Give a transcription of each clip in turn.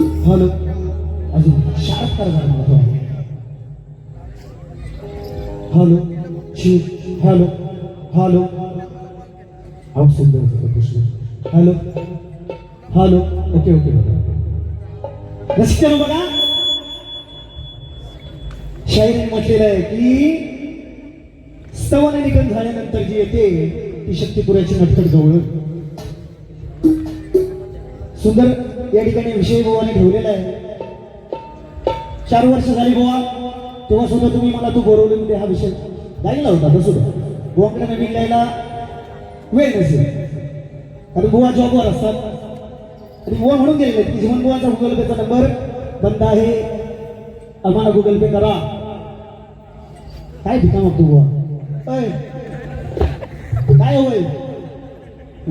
Hello अजून sharp हो हो हो करा जरा हॅलो शिव हॅलो हॅलो आवाज सुंदर होता Krishna hello hello okay okay बघा बघा? शायरीने म्हटलेलं आहे की स्तवन निकन झाल्यानंतर जी येते ती शक्तीपुराची नटकट जवळ. सुंदर. या ठिकाणी विषय बुवाने ठेवलेला आहे. चार वर्ष झाली बुवा तेव्हा सुद्धा तुम्ही मला तू बोरवलीमध्ये हा विषय गायला होता तो सुद्धा बुवाकडे नवीन लिहायला वेळ नसेल. कारण बुवा जॉबवर असतात. आणि गोवा म्हणून गेले की जीवन बुवाचा गुगल पेचा नंबर बंद आहे. आम्हाला गुगल पे करा. काय ठिकाण मग तू बुवा काय होय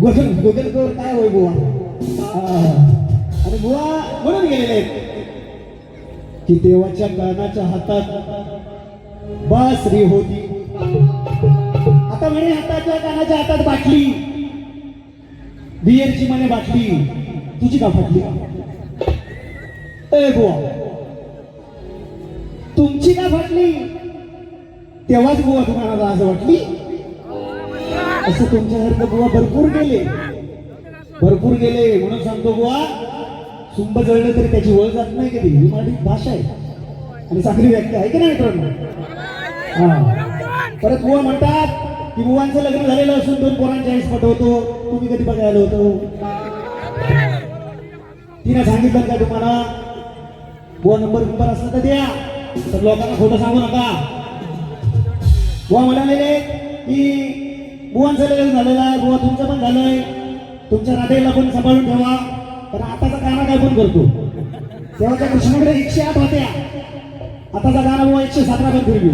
गुगल गुगल पे काय होय बुवा? हा. आणि बुवा म्हणून गेलेले. आहेत की देवाच्या गाण्याच्या हातात बासरी होती. आता म्हणे हाताच्या कानाच्या हातात बाटली. बियरची म्हणे बाटली. तुझी का फाटली? ए बुवा तुमची का फाटली? तेव्हाच बुवा तुम्हाला आज वाटली? असं तुमच्यासारखं बुवा भरपूर गेले. भरपूर गेले म्हणून सांगतो बुवा कुंभ जळलं तरी त्याची ओळख जात नाही कधी. ही माझी भाषा आहे. आणि चांगली व्यक्ती आहे की नाही मित्रांनो? हा. परत बुवा म्हणतात की बुवांचं लग्न झालेलं असून दोन पोरांच्या आईस पटवतो. तुम्ही कधी बघायला होतो? तिने सांगितलं का तुम्हाला? बुवा नंबर नंबर असला तर द्या. तर लोकांना खोटं सांगू नका. बुवा म्हणाले की बुवांचं लग्न झालेलं आहे बुवा तुमचं पण झालंय. तुमच्या नातेला पण सांभाळून ठेवा. पण आताचा काय आपण करतो. तेव्हाच्या कृष्णाकडे एकशे आठ होत्या. आताचा गाणा बुवा एकशे सतरा पण फिरवी.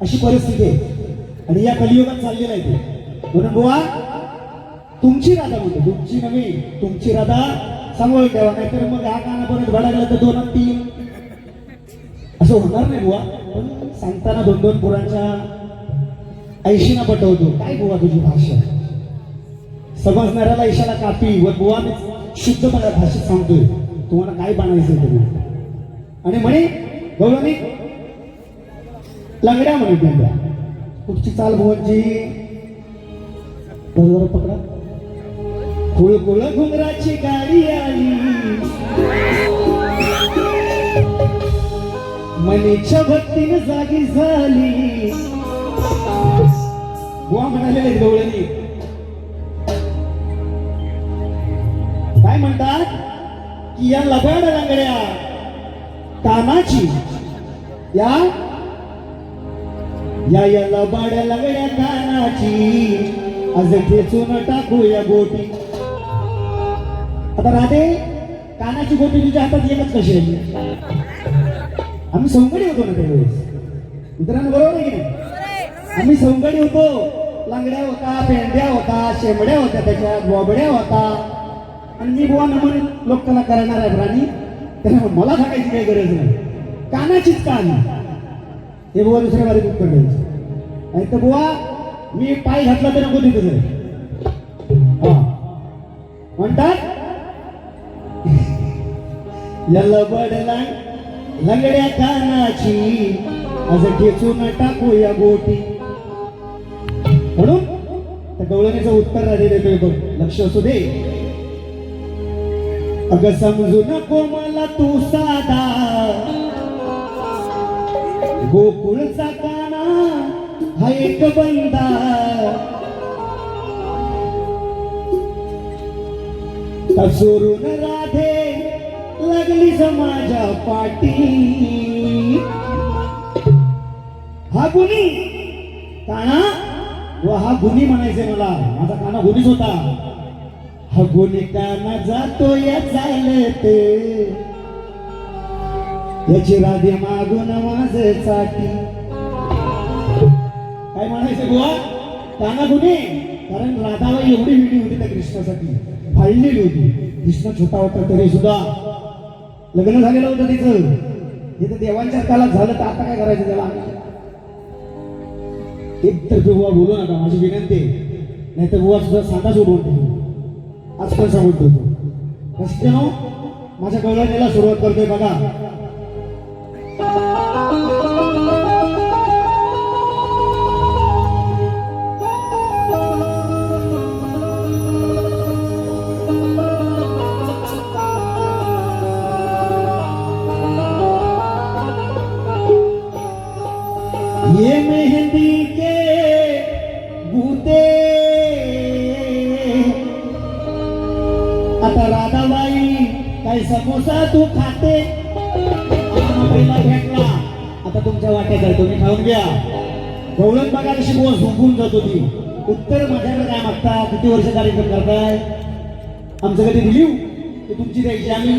अशी परिस्थिती आहे. आणि या कलियुगात चाललेला आहे ते. म्हणून बुवा तुमची राधा म्हणतो. तुमची नव्हे तुमची राधा सांभाळून ठेवा. नाहीतर मग हा गाणं परत भडायला तर दोन आणि तीन. असं होणार नाही बुवा. पण सांगताना दोन दोन पुरांच्या ऐशीना पटवतो. काय बुवा तुझी भाषा? समजणाऱ्याला ईशाला कापी व बुवा मी शुद्ध मला भाषेत सांगतोय. तुम्हाला काय बनायचं तुम्ही आणि म्हणे गौरवणी लंगड्या म्हणे लंगड्या कुठची चाल भुवनजी बरोबर पकडा. कुळ कुळ घुंगराची गाडी आली. मनीच्या भक्तीने जागी झाली. बुवा म्हणाले गवळणी काय म्हणतात? की या लबाड लंगड्या कानाची या या या लबाड लगड्या कानाची आज ठेचून टाकूया गोटी. आता राधे कानाची गोटी तुझ्या हातात येतच कशी आहे? आम्ही सौंगडी होतो ना त्यावेळेस. मित्रांनो बरोबर आहे की नाही? आम्ही सौंगडी होतो. लांगड्या होता पेंड्या होता शेंबड्या होत्या त्याच्यात बोबड्या होता. आणि मी बुवा नमन लोकांना करणार आहे प्राणी त्यामुळे मला सांगायची काही गरज नाही. कानाचीच कान. हे बुवा दुसऱ्या बारी उत्तर द्यायचं नाही तर बुवा मी पाय घातला तर नको तिथे हा. म्हणतात याला बडला लंगड्या कानाची आज ठेचून टाकूया गोटी म्हणून त्या गवळणीचं उत्तर राहिले देतोय बघ. लक्ष असू दे. अगं समजू नको मला तू साधा गोकुळचा काना हा एक बंदा सोडून राधे लागली समाजा पाठी हा गुणी काना व हा गुणी म्हणायचे मला. माझा काना गुणीच होता. हा जातो या चालत. याची राधे मागून माझ काय म्हणायचं बुवा? ताना गुन्हे. कारण राधाला एवढी विडी होती त्या कृष्णासाठी. फाळलेली होती. कृष्ण छोटा होता तरी सुद्धा. लग्न झालेलं होतं तिचं. हे तर देवांच्या काळात झालं तर आता काय करायचं त्याला? एक तर बुवा बोलू नका. माझी विनंती नाही तर बुवा सुद्धा साधा सोडवून आज पण सांगून ठेवतो रस्त्यानो माझ्या गवळणीला सुरुवात करतोय बघा. समोसा तू खाते. पहिला भेटला. आता तुमच्या वाट्यात तुम्ही खाऊन घ्या. गवळण बघा कशी बोल झोपून जातो ती उत्तर माझ्याकडे काय मागता? किती वर्ष कार्यक्रम करताय? आमचं कधी रिलीव ते तुमची द्यायची आम्ही.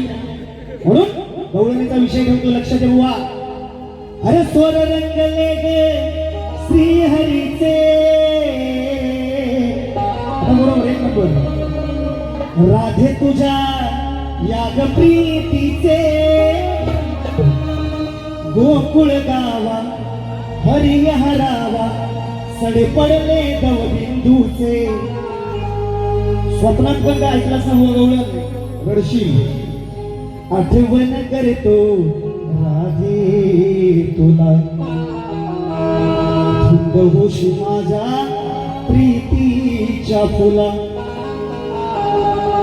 म्हणून गवळणीचा विषय ठेवतो लक्ष ठेवा अरे स्वर रंगले गे श्रीहरीचे. बरोबर एक नंबर. राधे तुझ्या याग प्रीतीचे गोकुळ गावा हरिय हरावा सडे पडले दवबिंदूचे स्वप्नात पण काय समोर असं हो, हो, हो. गवळण आठवण करतो राधे तुला. थंड होशी माझ्या प्रीतीच्या फुला.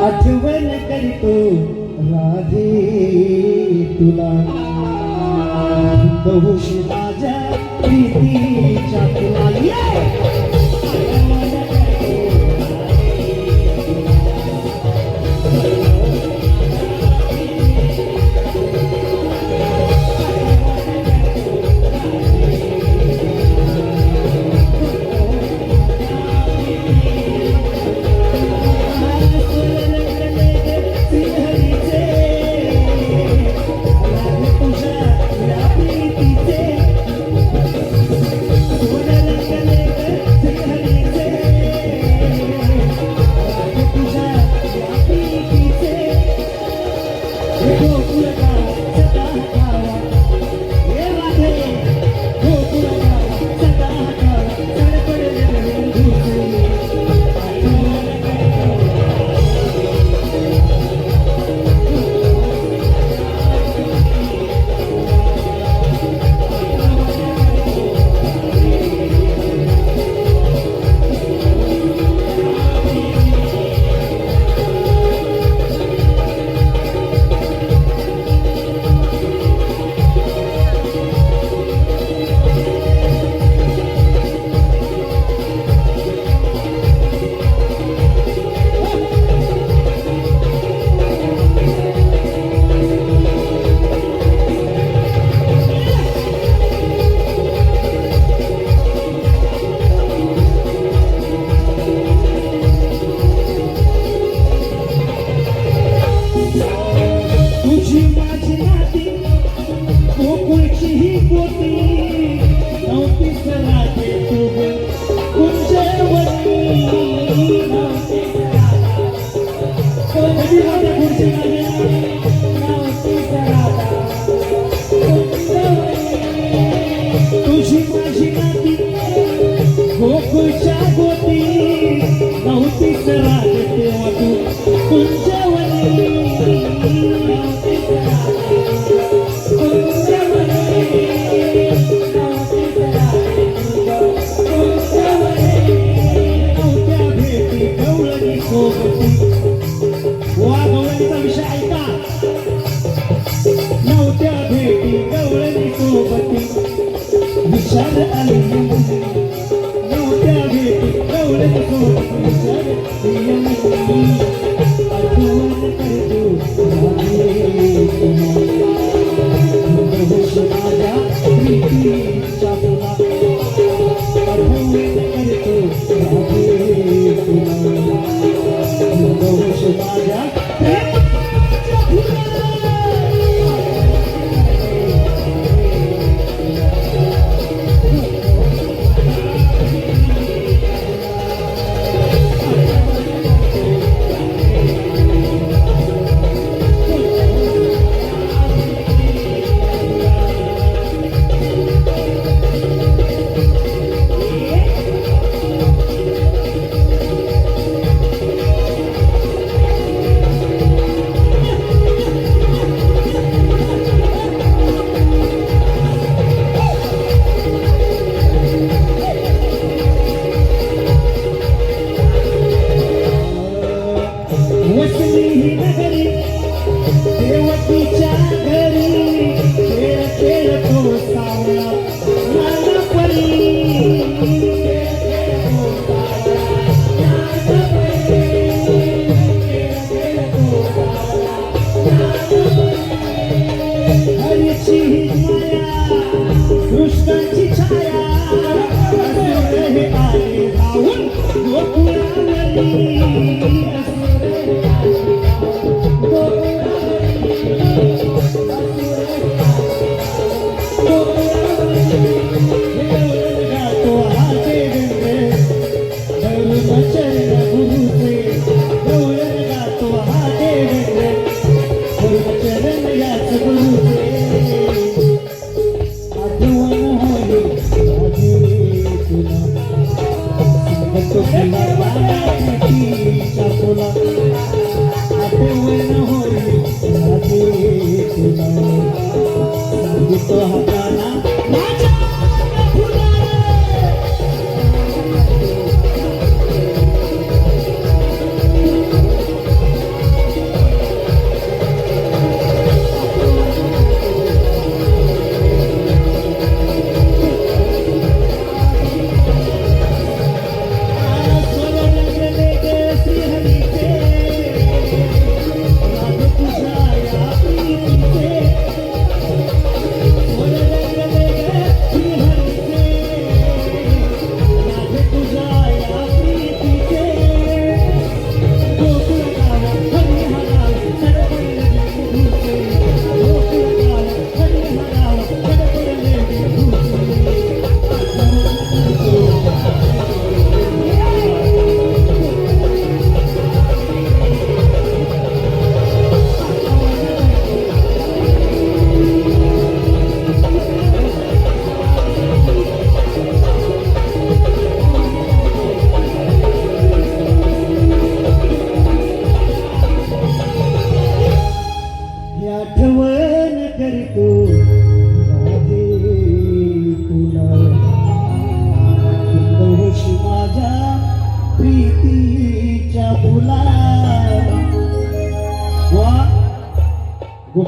आठवण करतो राधे तुला. थंड माझ्या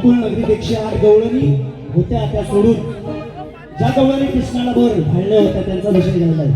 गोकुळ नगरीपेक्षा गवळणी होत्या त्या सोडून. ज्या गवळणी कृष्णाला बर भाळल्या होत्या त्यांचा विषय घाललाय